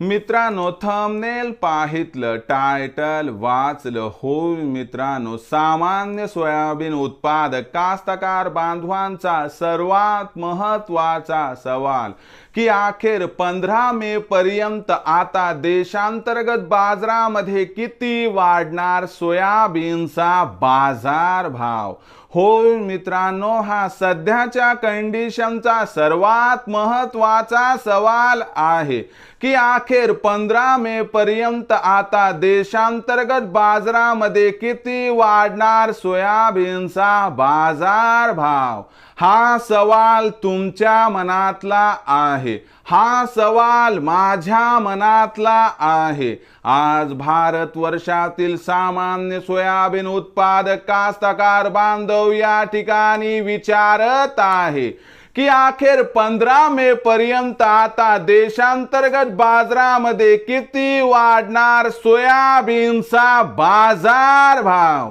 मित्रांनो thumbnail पाहितलं title वाचलं. हो मित्रांनो सामान्य सोयाबीन उत्पादक कास्तकार बांधवांचा सर्वात महत्त्वाचा सवाल की अखेर पंधरा मे पर्यंत आता देशांतर्गत बाजारामध्ये किती वाढणार सोयाबीनचा बाजार भाव? होय मित्रांनो हा सध्याच्या कंडिशनचा सर्वात महत्त्वाचा सवाल आहे की अखेर पंधरा मे पर्यंत आता देशांतर्गत बाजारामध्ये किती वाढणार सोयाबीनचा बाजार भाव? हा सवाल तुमच्या मनातला आहे. हा सवाल माझ्या मनातला आहे. आज भारत वर्षातील सामान्य सोयाबीन उत्पादक कास्तकार बांधव या ठिकाणी विचारत आहे. की अखेर पंधरा मे पर्यंत आता देशांतर्गत बाजारामध्ये किती वाढणार सोयाबीनचा बाजार भाव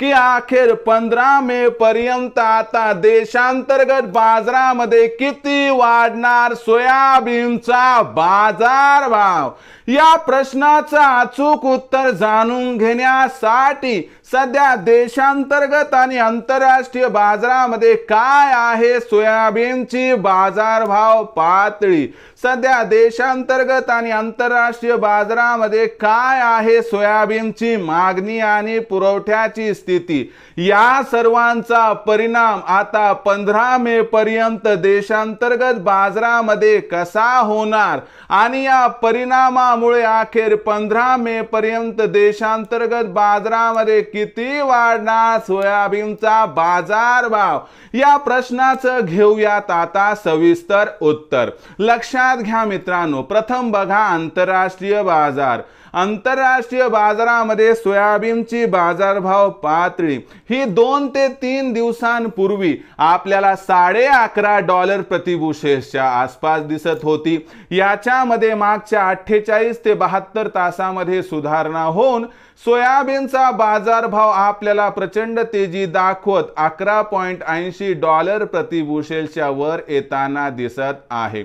की अखेर पंधरा मे पर्यंत आता देशांतर्गत बाजारामध्ये किती वाढणार सोयाबीनचा बाजार भाव या प्रश्नाचं अचूक उत्तर जाणून घेण्यासाठी सध्या देशांतर्गत आणि आंतरराष्ट्रीय बाजारामध्ये काय आहे सोयाबीनची बाजारभाव पातळी? सध्या देशांतर्गत आणि आंतरराष्ट्रीय बाजारामध्ये काय आहे सोयाबीनची मागणी आणि पुरवठ्याची स्थिती? या सर्वांचा परिणाम आता पंधरा मे पर्यंत देशांतर्गत बाजारामध्ये कसा होणार? आणि या परिणामामुळे अखेर पंधरा मे पर्यंत देशांतर्गत बाजारामध्ये किती वाढणार सोयाबीनचा बाजार भाव? या प्रश्नाचं घेऊयात आता सविस्तर उत्तर. लक्षात घ्या मित्रांनो प्रथम बघा आंतरराष्ट्रीय बाजार. आंतरराष्ट्रीय बाजारामध्ये सोयाबीनची बाजारभाव पातळी. ही दोन ते तीन दिवसांपूर्वी आपल्याला साडे अकरा डॉलर प्रतिबुशेसच्या आसपास दिसत होती. याच्यामध्ये मागच्या अठ्ठेचाळीस ते बहात्तर तासामध्ये सुधारणा होऊन सोयाबीनचा बाजारभाव आपल्याला प्रचंड तेजी दाखवत अकरा पॉईंट ऐंशी डॉलर प्रतिबुशेलच्या वर येताना दिसत आहे.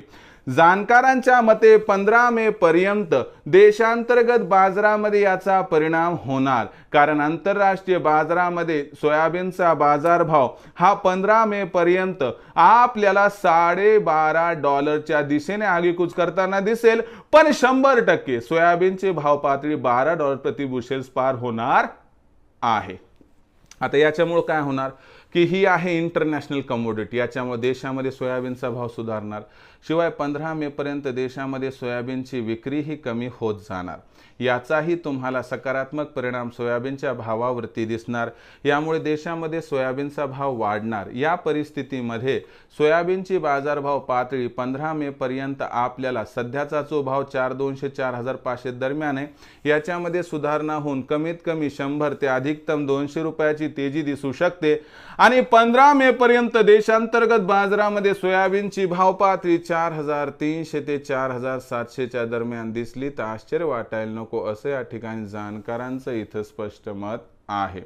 जाणकारांच्या मते पंधरा मे पर्यंत देशांतर्गत बाजारामध्ये याचा परिणाम होणार. कारण आंतरराष्ट्रीय बाजारामध्ये सोयाबीनचा बाजारभाव हा पंधरा मे पर्यंत आपल्याला साडेबारा डॉलरच्या दिशेने आगीकूच करताना दिसेल. पण शंभर टक्के सोयाबीनची भाव पातळी बारा डॉलर प्रति बुशेल्स पार होणार आहे. आता याच्यामुळं काय होणार? की ही आहे इंटरनॅशनल कमोडिटी याच्यामुळे देशामध्ये सोयाबीनचा भाव सुधारणार. शिवाय पंधरा मेपर्यंत देशामध्ये सोयाबीनची विक्रीही कमी होत जाणार. याचाही तुम्हाला सकारात्मक परिणाम सोयाबीनच्या भावावरती दिसणार. यामुळे देशामध्ये सोयाबीनचा भाव वाढणार. या परिस्थितीमध्ये सोयाबीनची बाजारभाव पातळी पंधरा मेपर्यंत आपल्याला सध्याचा जो भाव चार दोनशे चार हजार पाचशे दरम्यान आहे याच्यामध्ये सुधारणा होऊन कमीत कमी शंभर ते अधिकतम दोनशे रुपयाची तेजी दिसू शकते. आणि पंधरा मे पर्यंत देशांतर्गत बाजारामध्ये सोयाबीनची भाव पातळी चार हजार तीनशे ते चार हजार सातशेच्या दरम्यान दिसली. तर आश्चर्य वाटायला नको असं या ठिकाणी जाणकारांचं इथं स्पष्ट मत आहे.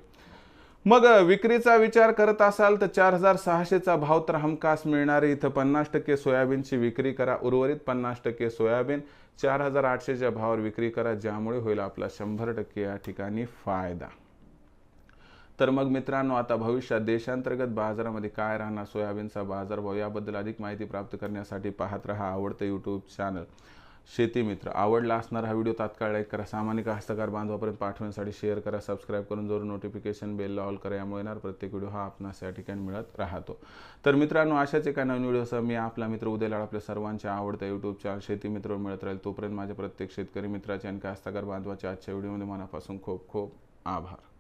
मग विक्रीचा विचार करत असाल तर चार हजार सहाशेचा भाव तर हमखास मिळणार. इथं पन्नास टक्के सोयाबीनची विक्री करा. उर्वरित पन्नास टक्के सोयाबीन चार हजार आठशेच्या भावावर विक्री करा. ज्यामुळे होईल आपला शंभर टक्के या ठिकाणी फायदा. तर मग मित्रांनो आता भविष्यात देशांतर्गत बाजारामध्ये काय राहणार? सोयाबीनचा बाजारभाव याबद्दल अधिक माहिती प्राप्त करण्यासाठी पाहत रहा आवडतं यूट्यूब चॅनल शेती मित्र आवडला असणारा हा व्हिडिओ तात्काळ लाईक करा. सामान्य हस्तकार बांधवापर्यंत पाठवण्यासाठी शेअर करा. सबस्क्राईब करून जोर नोटिफिकेशन बेल ऑल करा. यामुळे येणार प्रत्येक व्हिडिओ हा आपणास या ठिकाणी मिळत राहतो. तर मित्रांनो अशाच एका नवीन व्हिडिओसह मी आपला मित्र उद्याला आपल्या सर्वांच्या आवडत्या यूट्यूब चॅनल शेती मित्र मिळत राहील. तोपर्यंत माझ्या प्रत्येक शेतकरी मित्राचे आणि हस्तकार बांधवाच्या आजच्या व्हिडिओमध्ये मनापासून खूप खूप आभार.